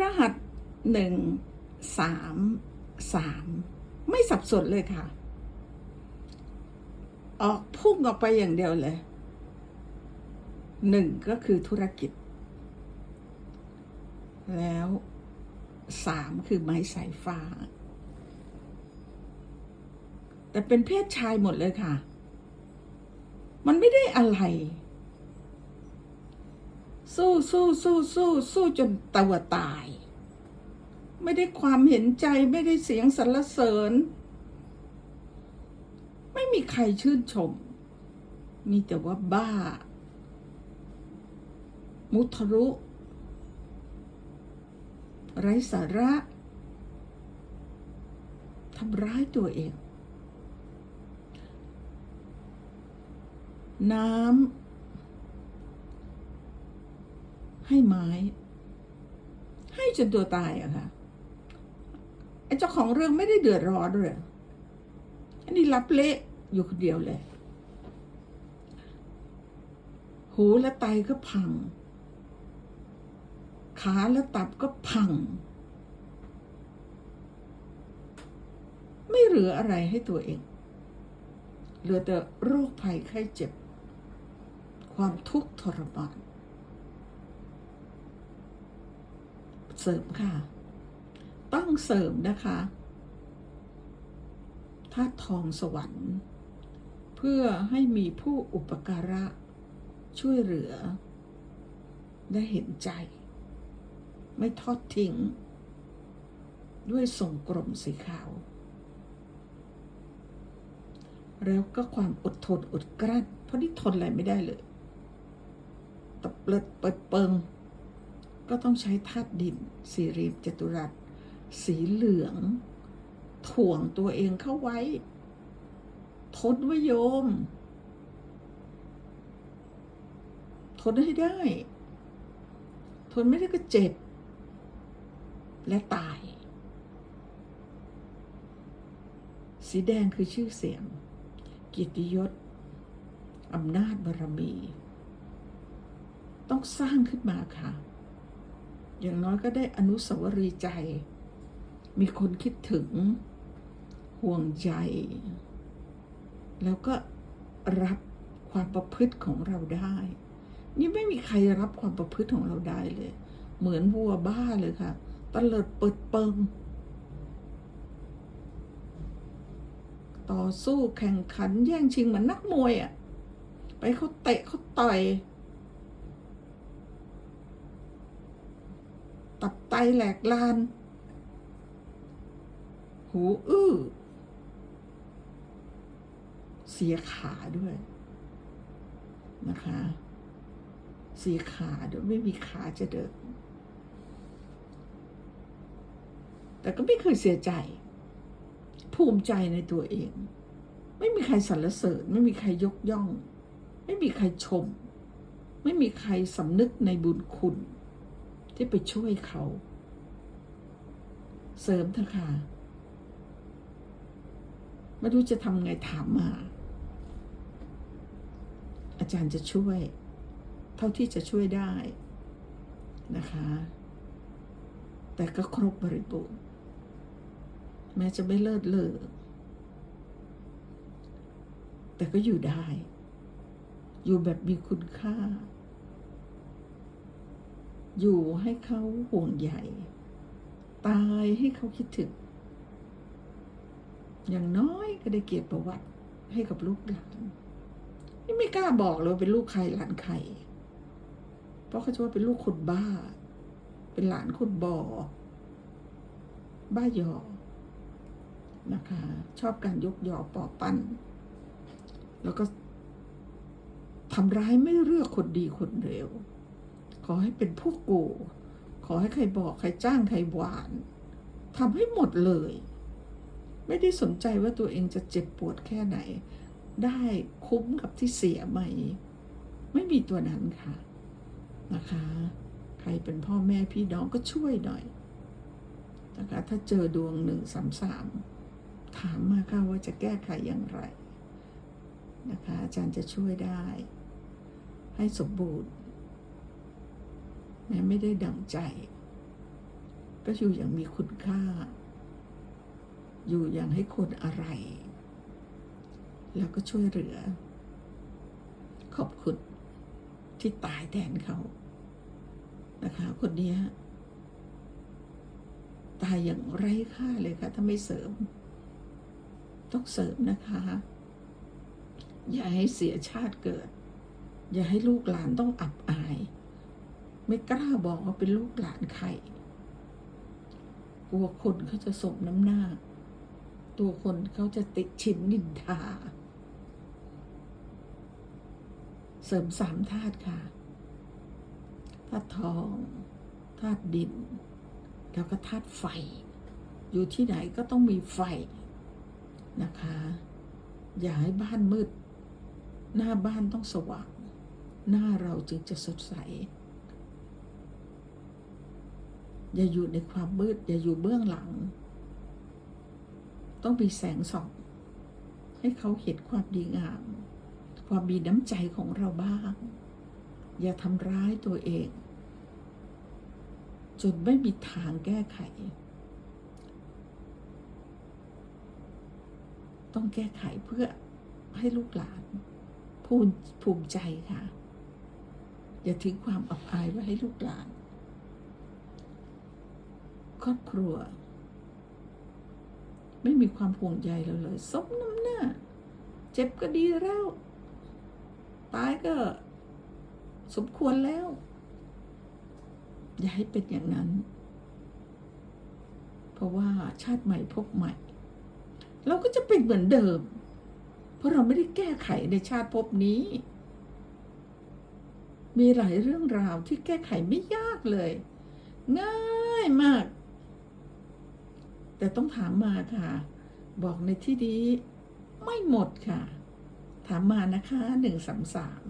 รหัสหนึ่งสามสามไม่สับสนเลยค่ะ ออกพุ่งออกไปอย่างเดียวเลยหนึ่งก็คือธุรกิจ แล้วสามคือไม้สายฟ้า แต่เป็นเพศชายหมดเลยค่ะ มันไม่ได้อะไร สู้สู้สู้สู้สู้จนตัวตาย ไม่ได้ความเห็นใจไม่ได้เสียงสรรเสริญ ไม่มีใครชื่นชม มีแต่ว่าบ้า มุทะรุไร้สาระทำร้ายตัวเอง น้ำ ให้ไม้ ให้จนตัวตายอะค่ะไอ้เจ้าของเรื่องไม่ได้เดือดร้อนเลยอันนี้รับเละอยู่คนเดียวเลย หูและไตก็พัง ขาและตับก็พัง ไม่เหลืออะไรให้ตัวเอง เหลือแต่โรคภัยไข้เจ็บ ความทุกข์ทรมาน เสริมค่ะ ต้องเสริมนะคะธาตุทองสวรรค์ เพื่อให้มีผู้อุปการะ ช่วยเหลือ ได้เห็นใจ ไม่ทอดทิ้ง ด้วยส่งกลมสีขาว แล้วก็ความอดทนอดกลั้นเพราะนี่ทนอะไรไม่ได้เลยตบเลิดเปิดเปิง ก็ต้องใช้ธาตุดินสีรีบจตุรัส สีเหลือง ถ่วงตัวเองเข้าไว้ ทนไว้โยม ทนให้ได้ ทนไม่ได้ก็เจ็บ และตาย สีแดงคือชื่อเสียง เกียรติยศอำนาจบารมี ต้องสร้างขึ้นมาค่ะ อย่างน้อยก็ได้อนุสาวรีย์ใจ มีคนคิดถึงห่วงใยแล้วก็รับความประพฤติของเราได้ นี่ไม่มีใครรับความประพฤติของเราได้เลย เหมือนวัวบ้าเลยค่ะตะเลิดเปิดเปิง ต่อสู้แข่งขันแย่งชิงเหมือนนักมวยอะ่ะ ไปเขาเตะเขาต่อย ตับไตแหลกลาน หูอื้อ เสียขาด้วยนะคะ เสียขาด้วยไม่มีขาจะเดิน แต่ก็ไม่เคยเสียใจ ภูมิใจในตัวเอง ไม่มีใครสรรเสริญ ไม่มีใครยกย่อง ไม่มีใครชม ไม่มีใครสำนึกในบุญคุณ ที่ไปช่วยเขา เสริมเถอะค่ะ ไม่รู้จะทำไงถามมา อาจารย์จะช่วย เท่าที่จะช่วยได้นะคะ แต่ก็ครบบริบูรณ์แม้จะไม่เลิศเลอแต่ก็อยู่ได้ อยู่แบบมีคุณค่า อยู่ให้เขาห่วงใยตายให้เขาคิดถึง อย่างน้อยก็ได้เกียรติประวัติให้กับลูกหลานนี่ไม่กล้าบอกเลยว่าเป็นลูกใครหลานใคร เพราะเขาจะว่าเป็นลูกคนบ้า เป็นหลานคนบอบ้าหยอนะคะ ชอบการยกยอปอปั้น แล้วก็ทำร้ายไม่เลือกคนดีคนเร็ว ขอให้เป็นพวกกูขอให้ใครบอกใครจ้างใครหวานทำให้หมดเลย ไม่ได้สนใจว่าตัวเองจะเจ็บปวดแค่ไหน ได้คุ้มกับที่เสียไหม ไม่มีตัวนั้นค่ะนะคะ ใครเป็นพ่อแม่พี่น้องก็ช่วยหน่อยนะคะถ้าเจอดวงหนึ่งสามสามถามมาค่ะว่าจะแก้ไขอย่างไรนะคะอาจารย์จะช่วยได้ ให้สมบูรณ์ ไม่ได้ดังใจ ก็อยู่อย่างมีคุณค่า อยู่อย่างให้คนอะไร แล้วก็ช่วยเหลือ ขอบคุณที่ตายแทนเขานะคะ คนนี้ตายอย่างไร้ค่าเลยค่ะ ถ้าไม่เสริม ต้องเสริมนะคะ อย่าให้เสียชาติเกิด อย่าให้ลูกหลานต้องอับอาย ไม่กล้าบอกว่าเป็นลูกหลานใคร กลัวคนเขาจะสมน้ำหน้า ตัวคนเขาจะติดชินนินทา เสริมสามธาตุค่ะ ธาตุทอง ธาตุดิน แล้วก็ธาตุไฟ อยู่ที่ไหนก็ต้องมีไฟนะคะ อย่าให้บ้านมืด หน้าบ้านต้องสว่าง หน้าเราจึงจะสดใส อย่าอยู่ในความมืด อย่าอยู่เบื้องหลัง ต้องมีแสงส่อง ให้เขาเห็นความดีงาม ความมีน้ำใจของเราบ้าง อย่าทำร้ายตัวเอง จนไม่มีทางแก้ไข ต้องแก้ไขเพื่อให้ลูกหลานภูมิภูมิใจค่ะ อย่าทิ้งความอับอายไว้ให้ลูกหลาน ครอบครัว ไม่มีความห่วงใยเราเลยสมน้ำหน้า เจ็บก็ดีแล้ว ตายก็สมควรแล้ว อย่าให้เป็นอย่างนั้น เพราะว่าชาติใหม่พบใหม่ เราก็จะเป็นเหมือนเดิม เพราะเราไม่ได้แก้ไขในชาติภพนี้ มีหลายเรื่องราวที่แก้ไขไม่ยากเลย ง่ายมาก แต่ต้องถามมาค่ะ บอกในที่นี้ไม่หมดค่ะ ถามมานะคะหนึ่งสามสาม